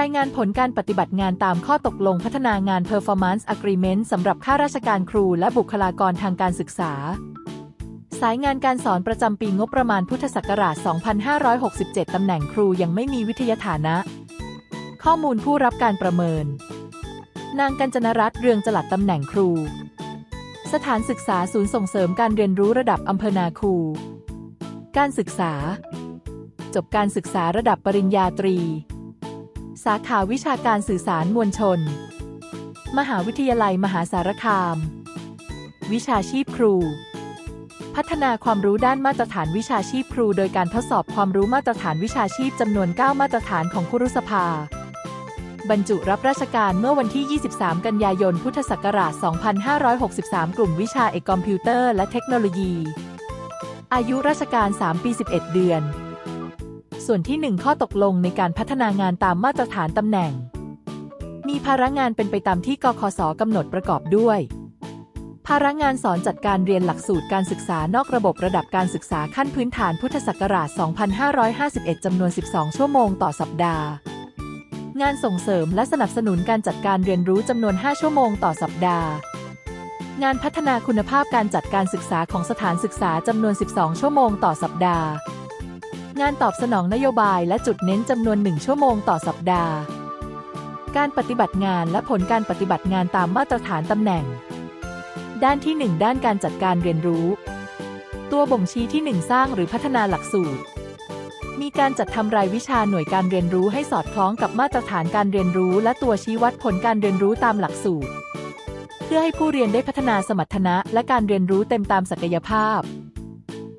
รายงานผลการปฏิบัติงานตามข้อตกลงพัฒนางาน Performance Agreement สำหรับข้าราชการครูและบุคลากรทางการศึกษา สายงานการสอนประจำปีงบประมาณพุทธศักราช 2567 ตำแหน่งครูยังไม่มีวิทยาฐานะ ข้อมูลผู้รับการประเมิน นางกัญจนรัตน์เรืองจลัดตำแหน่งครู สถานศึกษาศูนย์ส่งเสริมการเรียนรู้ระดับอำเภอนาคู การศึกษา จบการศึกษาระดับปริญญาตรี สาขาวิชาการสื่อสารมวลชน มหาวิทยาลัยมหาสารคาม วิชาชีพครู พัฒนาความรู้ด้านมาตรฐานวิชาชีพครู โดยการทดสอบความรู้มาตรฐานวิชาชีพจำนวน 9 มาตรฐานของครุสภา บรรจุรับราชการเมื่อวันที่ 23 กันยายน พุทธศักราช 2563 กลุ่มวิชาเอกคอมพิวเตอร์และเทคโนโลยี อายุราชการ 3 ปี 11 เดือน ส่วนที่ 1 ข้อตกลงในการพัฒนางานตามมาตรฐานตำแหน่ง มีภาระงานเป็นไปตามที่กคสกำหนดประกอบด้วย ภาระงานสอนจัดการเรียนหลักสูตรการศึกษานอกระบบระดับการศึกษาขั้นพื้นฐานพุทธศักราช 2551 จำนวน 12 ชั่วโมงต่อสัปดาห์ งานส่งเสริมและสนับสนุนการจัดการเรียนรู้จำนวน 5 ชั่วโมงต่อสัปดาห์งานพัฒนาคุณภาพการจัดการศึกษาของสถานศึกษาจำนวน 12 ชั่วโมงต่อสัปดาห์ งานตอบสนองนโยบายและจุดเน้นจำนวน 1 ชั่วโมงต่อสัปดาห์ การปฏิบัติงานและผลการปฏิบัติงานตามมาตรฐานตำแหน่ง ด้านที่ 1 ด้านการจัดการเรียนรู้ ตัวบ่งชี้ที่ 1 สร้างหรือพัฒนาหลักสูตร มีการจัดทำรายวิชาหน่วยการเรียนรู้ให้สอดคล้องกับมาตรฐานการเรียนรู้และตัวชี้วัดผลการเรียนรู้ตามหลักสูตร เพื่อให้ผู้เรียนได้พัฒนาสมรรถนะและการเรียนรู้เต็มตามศักยภาพ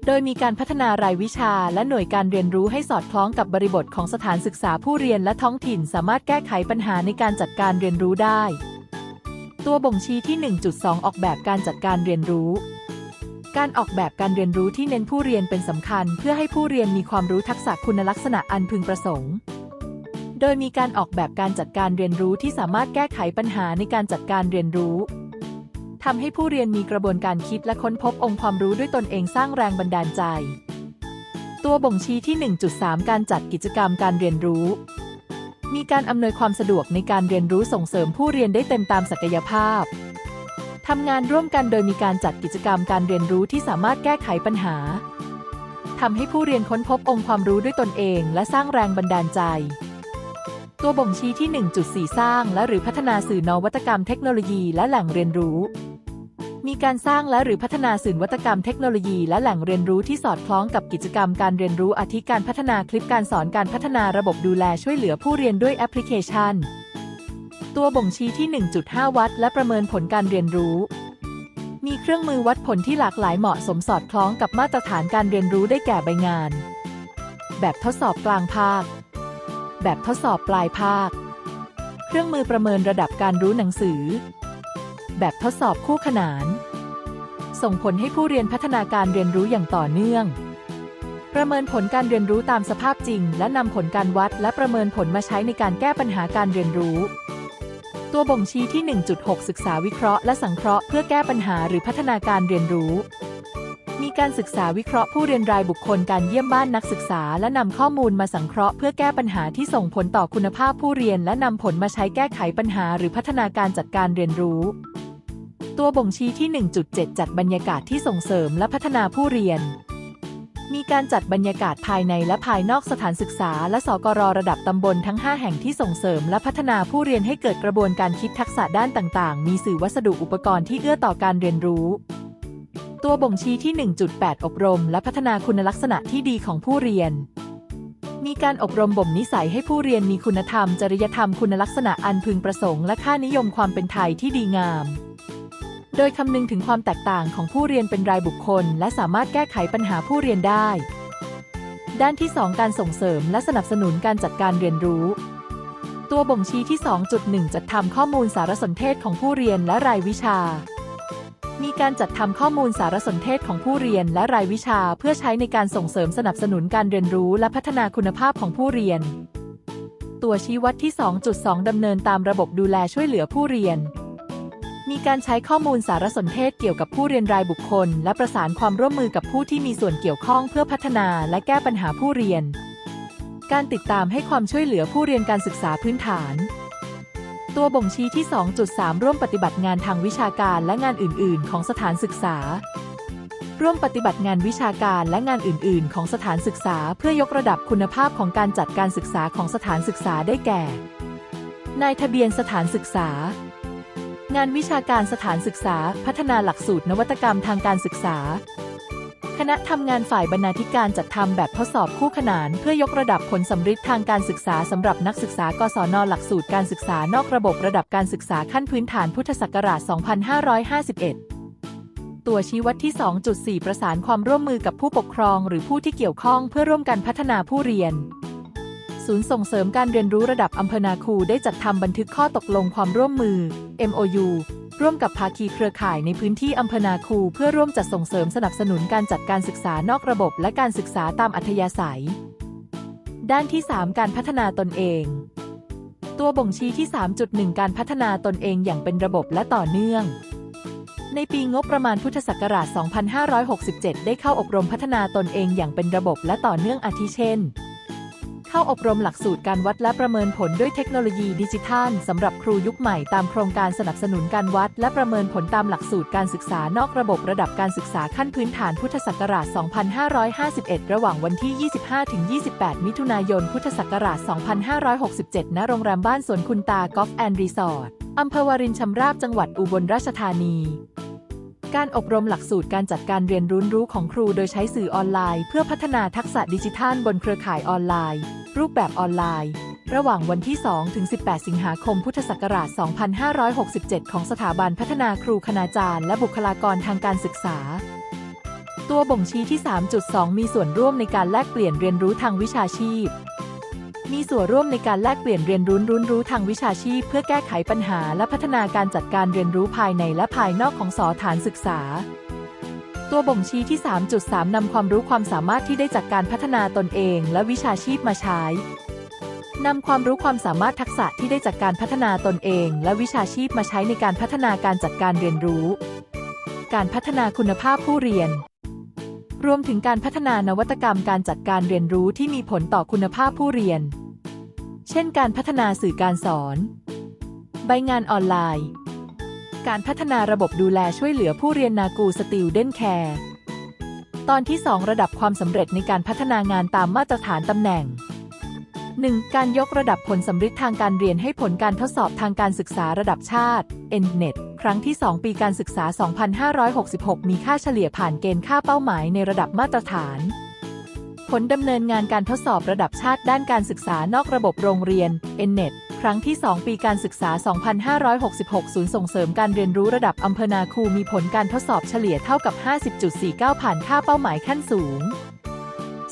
โดยมีการพัฒนารายวิชาและหน่วยการเรียนรู้ให้สอดคล้องกับบริบทของสถานศึกษาผู้เรียนและท้องถิ่นสามารถแก้ไขปัญหาในการจัดการเรียนรู้ได้ ตัวบ่งชี้ที่ 1.2 ออกแบบการจัดการเรียนรู้ การออกแบบการเรียนรู้ที่เน้นผู้เรียนเป็นสำคัญ เพื่อให้ผู้เรียนมีความรู้ทักษะคุณลักษณะอันพึงประสงค์ โดยมีการออกแบบการจัดการเรียนรู้ที่สามารถแก้ไขปัญหาในการจัดการเรียนรู้ ทำให้ผู้เรียนมีกระบวนการคิดและค้นพบองค์ความรู้ด้วยตนเองสร้างแรงบันดาลใจ ตัวบ่งชี้ที่ 1.3 การจัดกิจกรรมการเรียนรู้ มีการอำนวยความสะดวกในการเรียนรู้ส่งเสริมผู้เรียนได้เต็มตามศักยภาพทำงานร่วมกันโดยมีการจัดกิจกรรมการเรียนรู้ที่สามารถแก้ไขปัญหาทำให้ผู้เรียนค้นพบองค์ความรู้ด้วยตนเอง และสร้างแรงบันดาลใจ ตัวบ่งชี้ที่ 1.4 สร้าง และหรือพัฒนาสื่อนวัตกรรมเทคโนโลยีและแหล่งเรียนรู้ มีการสร้างและหรือพัฒนาสื่นวัตกรรมเทคโนโลยีและแหล่งเรียนรู้ที่สอดคล้องกับกิจกรรมการเรียนรู้อาทิการพัฒนาคลิปการสอนการพัฒนาระบบดูแลช่วยเหลือผู้เรียนด้วยแอปพลิเคชัน ตัวบ่งชี้ที่ 1.5 วัดและประเมินผลการเรียนรู้ มีเครื่องมือวัดผลที่หลากหลายเหมาะสมสอดคล้องกับมาตรฐานการเรียนรู้ได้แก่ใบงาน แบบทดสอบกลางภาค แบบทดสอบปลายภาค เครื่องมือประเมินระดับการรู้หนังสือ แบบทดสอบคู่ขนาน ส่งผลให้ผู้เรียนพัฒนาการเรียนรู้อย่างต่อเนื่อง ประเมินผลการเรียนรู้ตามสภาพจริง และนำผลการวัดและประเมินผลมาใช้ในการแก้ปัญหาการเรียนรู้ ตัวบ่งชี้ที่ 1.6 ศึกษาวิเคราะห์และสังเคราะห์เพื่อแก้ปัญหาหรือพัฒนาการเรียนรู้มีการศึกษาวิเคราะห์ผู้เรียนรายบุคคลการเยี่ยมบ้านนักศึกษา และนำข้อมูลมาสังเคราะห์เพื่อแก้ปัญหาที่ส่งผลต่อคุณภาพผู้เรียน และนำผลมาใช้แก้ไขปัญหาหรือพัฒนาการจัดการเรียนรู้ ตัวบ่งชี้ที่ 1.7 จัดบรรยากาศที่ส่งเสริมและพัฒนาผู้เรียน มีการจัดบรรยากาศภายในและภายนอกสถานศึกษา และสกรระดับตำบลทั้ง 5 แห่งที่ส่งเสริมและพัฒนาผู้เรียนให้เกิดกระบวนการคิดทักษะด้านต่างๆ มีสื่อวัสดุอุปกรณ์ที่เอื้อต่อการเรียนรู้ ตัวบ่งชี้ที่ 1.8 อบรม และพัฒนาคุณลักษณะที่ดีของผู้เรียนมีการอบรมบ่มนิสัยให้ผู้เรียนมีคุณธรรม จริยธรรมคุณลักษณะอันพึงประสงค์และค่านิยมความเป็นไทยที่ดีงาม โดยคำนึงถึงความแตกต่างของผู้เรียนเป็นรายบุคคล และสามารถแก้ไขปัญหาผู้เรียนได้ ด้านที่ 2 การส่งเสริมและสนับสนุนการจัดการเรียนรู้ ตัวบ่งชี้ที่ 2.1 จัดทำข้อมูลสารสนเทศของผู้เรียนและรายวิชา มีการจัดทำข้อมูลสารสนเทศของผู้เรียนและรายวิชา เพื่อใช้ในการส่งเสริมสนับสนุนการเรียนรู้และพัฒนาคุณภาพของผู้เรียน ตัวชี้วัดที่ 2.2ดำเนินตามระบบดูแลช่วยเหลือผู้เรียน มีการใช้ข้อมูลสารสนเทศเกี่ยวกับผู้เรียนรายบุคคล และประสานความร่วมมือกับผู้ที่มีส่วนเกี่ยวข้องเพื่อพัฒนาและแก้ปัญหาผู้เรียน การติดตามให้ความช่วยเหลือผู้เรียนการศึกษาพื้นฐาน ตัวบ่งชี้ที่ 2.3 ร่วมปฏิบัติงานทางวิชาการและงานอื่น ๆ ของสถานศึกษา ร่วมปฏิบัติงานวิชาการและงานอื่น ๆ ของสถานศึกษา เพื่อยกระดับคุณภาพของการจัดการศึกษาของสถานศึกษาได้แก่ นายทะเบียนสถานศึกษา งานวิชาการสถานศึกษา พัฒนาหลักสูตรนวัตกรรมทางการศึกษา คณะทำงานฝ่ายบรรณาธิการจัดทำแบบทดสอบคู่ขนานเพื่อยกระดับผลสำฤทธิ์ทางการศึกษาสำหรับนักศึกษากศนหลักสูตรการศึกษานอกระบบระดับการศึกษาขั้นพื้นฐานพุทธศักราช 2551ตัวชี้วัดที่ 2.4 ประสานความร่วมมือกับผู้ปกครองหรือผู้ที่เกี่ยวข้องเพื่อร่วมกันพัฒนาผู้เรียน ศูนย์ส่งเสริมการเรียนรู้ระดับอำเภอนาคูได้จัดทำบันทึกข้อตกลงความร่วมมือ MOU ร่วมกับภาคีเครือข่ายในพื้นที่อำเภอนาคูเพื่อร่วมจัดส่งเสริมสนับสนุนการจัดการศึกษานอกระบบและการศึกษาตามอัธยาศัย ด้านที่ 3 การพัฒนาตนเอง ตัวบ่งชี้ที่ 3.1 การพัฒนาตนเองอย่างเป็นระบบและต่อเนื่องในปีงบประมาณพุทธศักราช 2567 ได้เข้าอบรมพัฒนาตนเองอย่างเป็นระบบและต่อเนื่องอาทิเช่น เข้าอบรมหลักสูตรการวัดและประเมินผลด้วยเทคโนโลยีดิจิทัลสำหรับครูยุคใหม่ตามโครงการสนับสนุนการวัด และประเมินผลตามหลักสูตรการศึกษานอกระบบระดับการศึกษาขั้นพื้นฐานพุทธศักราช 2551 ระหว่างวันที่ 25-28 มิถุนายน พุทธศักราช 2567 ณ โรงแรมบ้านสวนคุณตากอล์ฟแอนด์รีสอร์ทอำเภอวารินชำราบจังหวัดอุบลราชธานี การอบรมหลักสูตรการจัดการเรียนรู้รู้ของครูโดยใช้สื่อออนไลน์ เพื่อพัฒนาทักษะดิจิทัลบนเครือข่ายออนไลน์ รูปแบบออนไลน์ ระหว่างวันที่ 2 ถึง 18 สิงหาคมพุทธศักราช 2567 ของสถาบันพัฒนาครูคณาจารย์ และบุคลากรทางการศึกษา ตัวบ่งชี้ที่ 3.2 มีส่วนร่วมในการแลกเปลี่ยนเรียนรู้ทางวิชาชีพ มีส่วนร่วมในการแลกเปลี่ยนเรียนรู้รู้รู้ทางวิชาชีพ เพื่อแก้ไขปัญหาและพัฒนาการจัดการเรียนรู้ภายในและภายนอกของสถานศึกษา ตัวบ่งชี้ที่ 3.3 นำความรู้ความสามารถที่ได้จากการพัฒนาตนเองและวิชาชีพมาใช้นำความรู้ความสามารถทักษะที่ได้จากการพัฒนาตนเองและวิชาชีพมาใช้ในการพัฒนาการจัดการเรียนรู้ การพัฒนาคุณภาพผู้เรียน รวมถึงการพัฒนานวัตกรรมการจัดการเรียนรู้ที่มีผลต่อคุณภาพผู้เรียน เช่นการพัฒนาสื่อการสอน ใบงานออนไลน์ การพัฒนาระบบดูแลช่วยเหลือผู้เรียนนากูสติลเดนแคร์ตอนที่ 2 ระดับความสำเร็จในการพัฒนางานตามมาตรฐานตำแหน่ง 1. การยกระดับผลสำฤทธิ์ทางการเรียนให้ผลการทดสอบทางการศึกษาระดับชาติ ENDNET ครั้งที่ 2 ปีการศึกษา 2566 มีค่าเฉลี่ยผ่านเกณฑ์ค่าเป้าหมายในระดับมาตรฐาน ผลดำเนินงานการทดสอบระดับชาติด้านการศึกษานอกระบบโรงเรียน ENNET ครั้งที่ 2 ปีการศึกษา 2566 ศูนย์ส่งเสริมการเรียนรู้ระดับอำเภอนาคูมีผลการทดสอบเฉลี่ยเท่ากับ 50.49 ผ่านค่าเป้าหมายขั้นสูง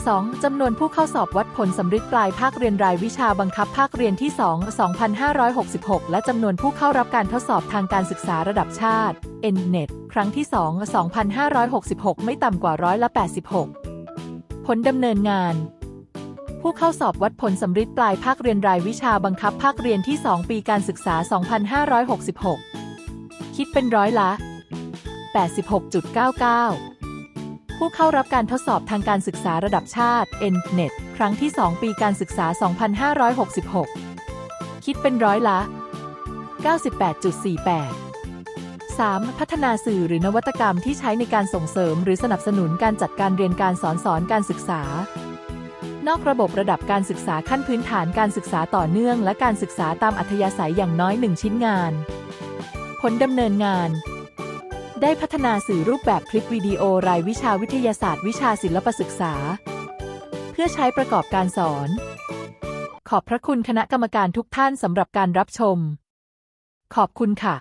2. จำนวนผู้เข้าสอบวัดผลสำฤทธิ์ปลายภาคเรียนรายวิชาบังคับภาคเรียนที่ 2 2566 และจำนวนผู้เข้ารับการทดสอบทางการศึกษาระดับชาติ ENNET ครั้งที่ 2 2566 ไม่ต่ำกว่าร้อยละ 86 ผลดำเนินงาน ผู้เข้าสอบวัดผลสำฤทธิ์ปลายภาคเรียนรายวิชาบังคับภาคเรียนที่ 2 ปีการศึกษา 2566 คิดเป็นร้อยละ 86.99 ผู้เข้ารับการทดสอบทางการศึกษาระดับชาติ NNET ครั้งที่ 2 ปีการศึกษา 2566 คิดเป็นร้อยละ 98.48 3. พัฒนาสื่อหรือนวัตกรรมที่ใช้ในการส่งเสริม หรือสนับสนุนการจัดการเรียนการสอนสอนการศึกษา นอกระบบระดับการศึกษาขั้นพื้นฐานการศึกษาต่อเนื่อง และการศึกษาตามอัธยาศัยอย่างน้อยหนึ่งชิ้นงาน ผลดำเนินงาน ได้พัฒนาสื่อรูปแบบคลิปวิดีโอรายวิชาวิทยาศาสตร์วิชาศิลปศึกษา เพื่อใช้ประกอบการสอน ขอบพระคุณคณะกรรมการทุกท่านสำหรับการรับชม ขอบคุณค่ะ